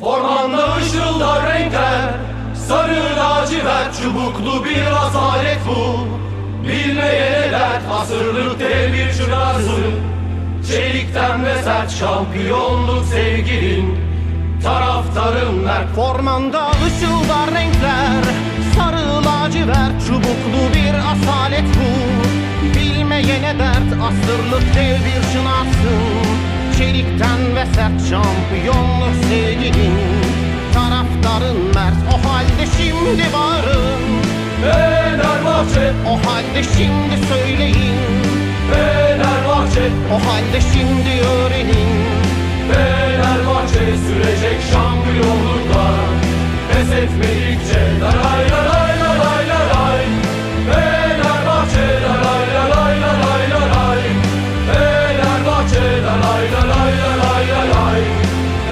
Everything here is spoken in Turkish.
Ormanda ışıldar renkler Sarı lacivert çubuklu bir asalet bu. Bilmeyene dert asırlık dev bir çırası Çelikten ve sert şampiyonluk sevgilin Taraftarın mert Formanda ışıldar renkler Sarı lacivert çubuklu bir asalet bu. Bilmeyene dert asırlık dev bir şınavsın Çelikten ve sert şampiyonluk Ege'nin taraftarın mert O halde şimdi varın Fenerbahçe O halde şimdi söyleyin Fenerbahçe O halde şimdi öğrenin Fenerbahçe sürecek şampiyonluklar Pes etmedikçe daray daray daray daray Fenerbahçe daray daray daray daray Fenerbahçe daray daray daray